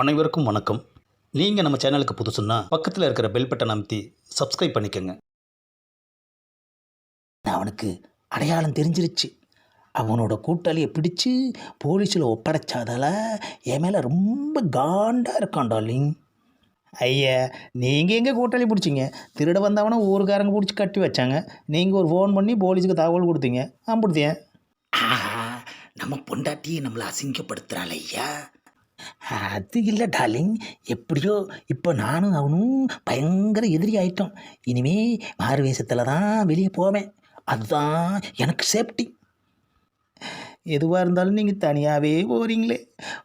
அனைவருக்கும் வணக்கம். நீங்கள் நம்ம சேனலுக்கு புதுசுன்னா பக்கத்தில் இருக்கிற பெல் பட்டனை அமைத்தி சப்ஸ்கிரைப் பண்ணிக்கோங்க. அவனுக்கு அடையாளம் தெரிஞ்சிருச்சு. அவனோட கூட்டாளியை பிடிச்சு போலீஸில் ஒப்படைச்சாதால என் மேலே ரொம்ப காண்டாக இருக்கான் டார்லிங் ஐயா நீங்கள் எங்கே கூட்டாளி பிடிச்சிங்க? திருட வந்தவனை ஊருக்காரங்க பிடிச்சி கட்டி வச்சாங்க. நீங்கள் ஒரு ஃபோன் பண்ணி போலீஸுக்கு தகவல் கொடுத்தீங்க. அம்பிடுத்தேன் நம்ம பொண்டாட்டி நம்மளை அசிங்கப்படுத்துகிறாள் ஐயா. அது இல்லை டார்லிங் எப்படியோ இப்போ நானும் அவனும் பயங்கர எதிரி ஆயிட்டோம். இனிமே மாறுவேஷத்தில் தான் வெளியே போவேன். அதுதான் எனக்கு சேஃப்டி எதுவாக இருந்தாலும் நீங்கள் தனியாகவே போகிறீங்களே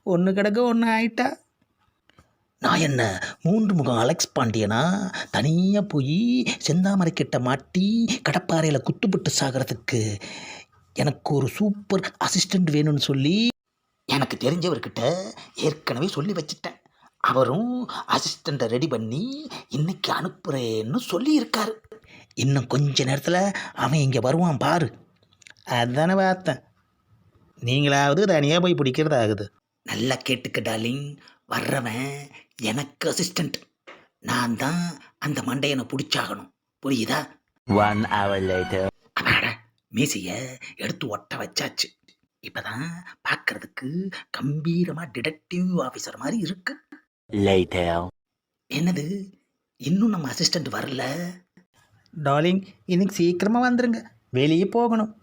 ஒன்று கிடக்க ஒன்று ஆயிட்டா. நான் என்ன மூன்று முகம் அலெக்ஸ் பாண்டியனா? தனியாக போய் செந்தாமரைக்கிட்ட மாட்டி கடப்பாறையில் குத்துப்பட்டு சாகிறதுக்கு எனக்கு ஒரு சூப்பர் அசிஸ்டண்ட் வேணும்னு சொல்லி எனக்கு தெரிஞ்சவர்கிட்ட ஏற்கனவே சொல்லி வச்சிட்டேன். அவரும் அசிஸ்டண்ட்டை ரெடி பண்ணி இன்னைக்கு அனுப்புகிறேன்னு சொல்லியிருக்காரு. இன்னும் கொஞ்ச நேரத்தில் அவன் இங்கே வருவான் பாரு. அதானே பார்த்தேன். நீங்களாவது தனியாக போய் பிடிக்கிறது ஆகுது நல்லா கேட்டுக்க டார்லிங் வர்றவன் எனக்கு அசிஸ்டண்ட் நான் தான் அந்த மண்டையனை பிடிச்சாகணும். புரியுதா? One hour later. அப்பாட மீசைய எடுத்து ஒட்ட வச்சாச்சு. இப்பதான் பார்க்கறதுக்கு கம்பீரமா டிடெக்டிவ் ஆஃபீஸர் மாதிரி இருக்கு. Later. என்னது? இன்னும் நம்ம அசிஸ்டண்ட் வரல? டார்லிங் இன்னைக்கு சீக்கிரமாக வந்துருங்க. வெளியே போகணும்.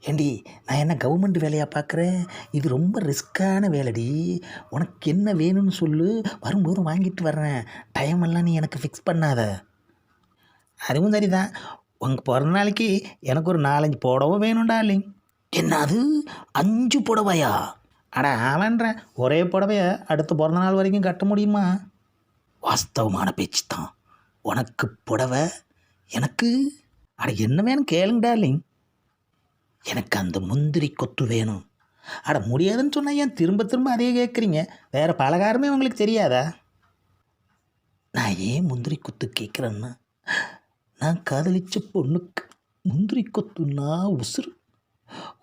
ஏண்டி நான் என்ன கவர்மெண்ட் வேலையாக பார்க்குறேன் இது ரொம்ப ரிஸ்க்கான வேலைடி. உனக்கு என்ன வேணும்னு சொல்லு. வரும்போது வாங்கிட்டு வர்றேன். டைம் எல்லாம் நீ எனக்கு ஃபிக்ஸ் பண்ணாத. அதுவும் சரிதான். உங்கள் பிறந்த நாளைக்கு எனக்கு ஒரு நாலஞ்சு புடவை வேணும் டார்லிங் என்னது? அஞ்சு புடவையா? அட ஆமான்றேன். ஒரே புடவைய அடுத்த பிறந்த நாள் வரைக்கும் கட்ட முடியுமா? வாஸ்தவமான பேச்சு தான் உனக்கு புடவை? எனக்கு? அட என்ன வேணும் கேளுங்க டார்லிங். எனக்கு அந்த முந்திரி கொத்து வேணும். அட முடியாதுன்னு சொன்னா ஏன் திரும்ப திரும்ப அதையே கேட்குறீங்க வேறு பலகாரமே உங்களுக்கு தெரியாதா? நான் ஏன் முந்திரி கொத்து கேட்குறேன்னா நான் காதலிச்ச பொண்ணுக்கு முந்திரி கொத்துன்னா உசுறு.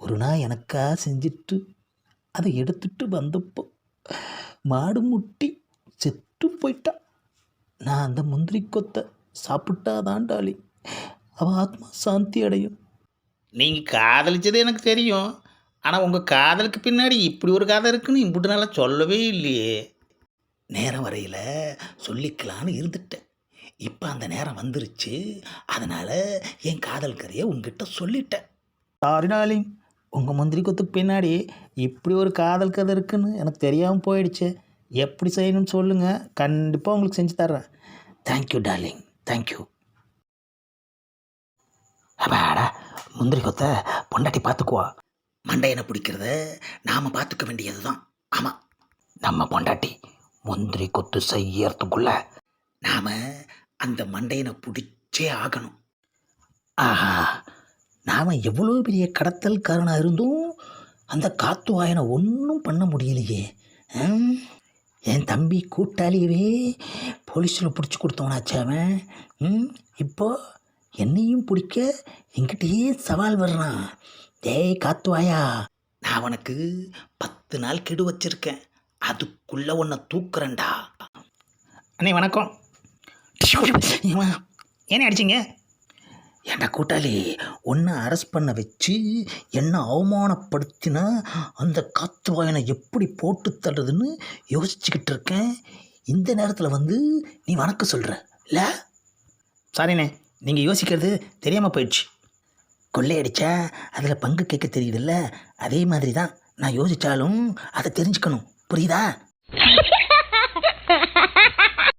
ஒரு நாள் எனக்கா செஞ்சுட்டு அதை எடுத்துட்டு வந்தப்போ மாடு முட்டி செத்து போயிட்டா. நான் அந்த முந்திரி கொத்தை சாப்பிட்டாதான் டாலி. அவள் ஆத்மா சாந்தி அடையும். நீங்கள் காதலிச்சது எனக்கு தெரியும். ஆனால் உங்கள் காதலுக்கு பின்னாடி இப்படி ஒரு கதை இருக்குன்னு இப்படி நல்லா சொல்லவே இல்லையே. நேரம் வரையில் சொல்லிக்கலான்னு இருந்துட்டேன். இப்போ அந்த நேரம் வந்துருச்சு. அதனால் என் காதல் கதையை உங்ககிட்ட சொல்லிட்டேன். சாரி உங்கள் முந்திரி கொத்துக்கு பின்னாடி இப்படி ஒரு காதல் கதை இருக்குன்னு எனக்கு தெரியாமல் போயிடுச்சு. எப்படி செய்யணும்னு சொல்லுங்கள் கண்டிப்பாக உங்களுக்கு செஞ்சு தர்றேன். தேங்க்யூ டார்லிங் தேங்க்யூ அப்பாடா முந்திரி கொத்தை பொண்டாட்டி பார்த்துக்குவா மண்டையனை பிடிக்கிறத நாம் பார்த்துக்க வேண்டியது தான் ஆமாம் நம்ம பொண்டாட்டி முந்திரி கொத்து செய்யறதுக்குள்ள நாம் அந்த மண்டையனை பிடிச்சே ஆகணும். ஆஹா. நாம் எவ்வளோ பெரிய கடத்தல்காரனாக இருந்தும் அந்த காத்து வாயனை ஒன்றும் பண்ண முடியலையே. என் தம்பி கூட்டாளியவே போலீஸில் பிடிச்சி கொடுத்தவனாச்சே அவன். ம் இப்போ என்னையும் பிடிக்க என்கிட்டயே சவால் வர்றான் டேய் காத்துவாயா நான் உனக்கு பத்து நாள் கெடு வச்சிருக்கேன். அதுக்குள்ளே உன்னை தூக்குறேன்டா. அண்ணே வணக்கம். என்ன அடிச்சிங்க? ஏன்டா கூட்டாளி ஒன்று அரெஸ்ட் பண்ண வச்சு என்ன அவமானப்படுத்தினா அந்த காத்து வாயனை எப்படி போட்டு தள்ளுறதுன்னு யோசிச்சுக்கிட்டு இருக்கேன். இந்த நேரத்தில் வந்து நீ வணக்கம் சொல்கிற இல்லை? சாரிண்ணே நீங்கள் யோசிக்கிறது தெரியாமல் போயிடுச்சு. கொள்ளையடிச்சா அதில் பங்கு கேட்க தெரியுதுல்ல அதே மாதிரி தான் நான் யோசித்தாலும் அதை தெரிஞ்சுக்கணும். புரியுதா?